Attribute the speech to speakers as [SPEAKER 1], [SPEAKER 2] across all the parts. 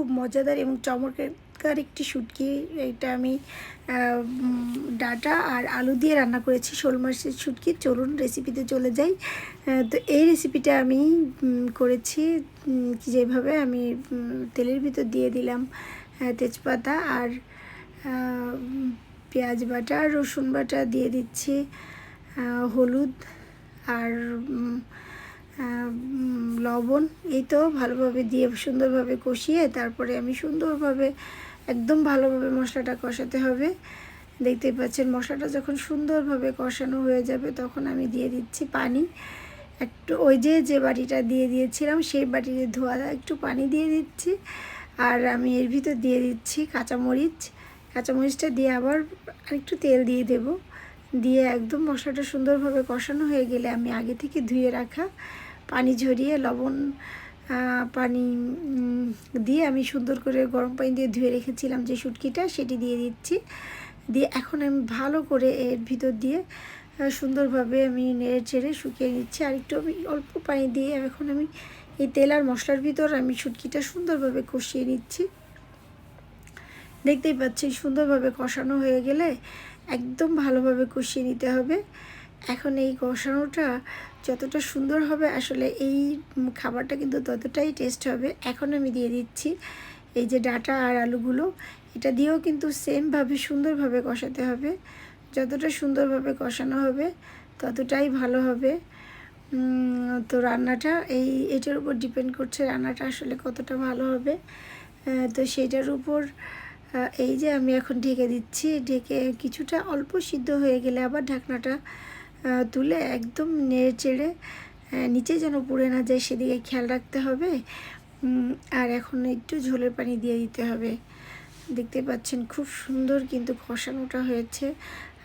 [SPEAKER 1] খুব মজাদার এবং চমৎকার একটি শুটকি। এটা আমি ডাটা আর আলু দিয়ে রান্না করেছি শোল মাছের শুটকি। চলুন রেসিপিতে চলে যাই। তো এই রেসিপিটা আমি করেছি যেভাবে আমি তেলের ভিতর দিয়ে দিলাম তেজপাতা আর পেঁয়াজ বাটা, রসুন বাটা দিয়ে দিচ্ছি হলুদ আর লবণ এই তো ভালোভাবে দিয়ে সুন্দরভাবে কষিয়ে তারপরে আমি সুন্দরভাবে, একদম ভালোভাবে মশলাটা কষাতে হবে। দেখতেই পাচ্ছেন মশলাটা যখন সুন্দরভাবে কষানো হয়ে যাবে তখন আমি দিয়ে দিচ্ছি পানি। একটু ওই যে যে বাটিটা দিয়ে দিয়েছিলাম সেই বাটিতে ধোয়া একটু পানি দিয়ে দিচ্ছি। আর আমি এর ভিতর দিয়ে দিচ্ছি কাঁচামরিচ। কাঁচামরিচটা দিয়ে আবার আরেকটু তেল দিয়ে দেব। দিয়ে একদম মশলাটা সুন্দরভাবে কষানো হয়ে গেলে আমি আগে থেকে ধুয়ে রাখা পানি ঝরিয়ে লবণ পানি দিয়ে আমি সুন্দর করে গরম পানি দিয়ে ধুয়ে রেখেছিলাম যে শুটকিটা, সেটি দিয়ে দিচ্ছি। দিয়ে এখন আমি ভালো করে এর ভিতর দিয়ে সুন্দরভাবে আমি নেড়ে চেড়ে শুকিয়ে নিচ্ছি। আর একটু আমি অল্প পানি দিয়ে এখন আমি এই তেল আর মশলার ভিতর আমি শুটকিটা সুন্দরভাবে কষিয়ে নিচ্ছি। দেখতেই পাচ্ছি সুন্দরভাবে কষানো হয়ে গেলে একদম ভালোভাবে কষিয়ে নিতে হবে। এখন এই কষানোটা যতটা সুন্দর হবে, আসলে এই খাবারটা কিন্তু ততটাই টেস্ট হবে। এখন আমি দিয়ে দিচ্ছি এই যে ডাটা আর আলুগুলো। এটা দিয়েও কিন্তু সেমভাবে সুন্দরভাবে কষাতে হবে। যতটা সুন্দরভাবে কষানো হবে, ততটাই ভালো হবে। তো রান্নাটা এই, এটার উপর ডিপেন্ড করছে রান্নাটা আসলে কতটা ভালো হবে। তো সেটার উপর এই যে আমি এখন ঢেকে দিচ্ছি। ঢেকে কিছুটা অল্প সিদ্ধ হয়ে গেলে আবার ঢাকনাটা তুলে একদম নেড়ে চেড়ে নিচে যেন পুড়ে না যায় সেদিকে খেয়াল রাখতে হবে। আর এখন একটু ঝোলের পানি দিয়ে দিতে হবে। দেখতে পাচ্ছেন খুব সুন্দর কিন্তু কষানোটা হয়েছে।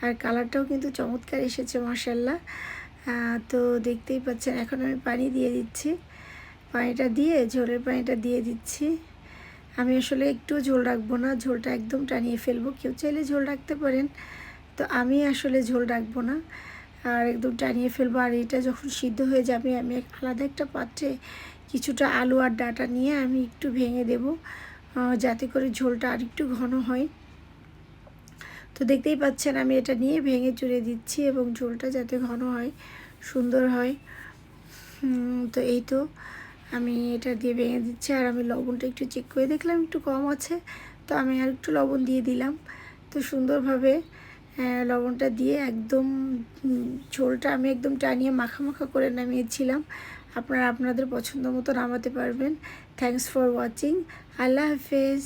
[SPEAKER 1] আর কালারটাও কিন্তু চমৎকার এসেছে মাসাল্লাহ তো দেখতেই পাচ্ছেন, এখন আমি পানি দিয়ে দিচ্ছি। পানিটা দিয়ে, ঝোলের পানিটা দিয়ে দিচ্ছি। আমি আসলে একটু ঝোল রাখব না, ঝোলটা একদম টানিয়ে ফেলব। কেউ চাইলে ঝোল রাখতে পারেন, তো আমি আসলে ঝোল রাখব না। আর একদম টানিয়ে ফেলব। আর এটা যখন সিদ্ধ হয়ে যাবে, আমি এক- আলাদা একটা পাত্রে কিছুটা আলু আর ডাটা নিয়ে আমি একটু ভেঙে দেবো যাতে করে ঝোলটা আর একটু ঘন হয়। তো দেখতেই পাচ্ছেন, আমি এটা নিয়ে ভেঙে চুড়ে দিচ্ছি এবং ঝোলটা যাতে ঘন হয়, সুন্দর হয়। তো এই তো আমি এটা দিয়ে ভেঙে দিচ্ছি। আর আমি লবণটা একটু চেক করে দেখলাম, একটু কম আছে, তো আমি আর একটু লবণ দিয়ে দিলাম। তো সুন্দরভাবে লবণটা দিয়ে একদম ঝোলটা আমি একদম টানিয়ে মাখা মাখা করে নামিয়েছিলাম। আপনারা আপনাদের পছন্দ মতো নামাতে পারবেন। থ্যাংকস ফর ওয়াচিং আল্লাহ হাফেজ।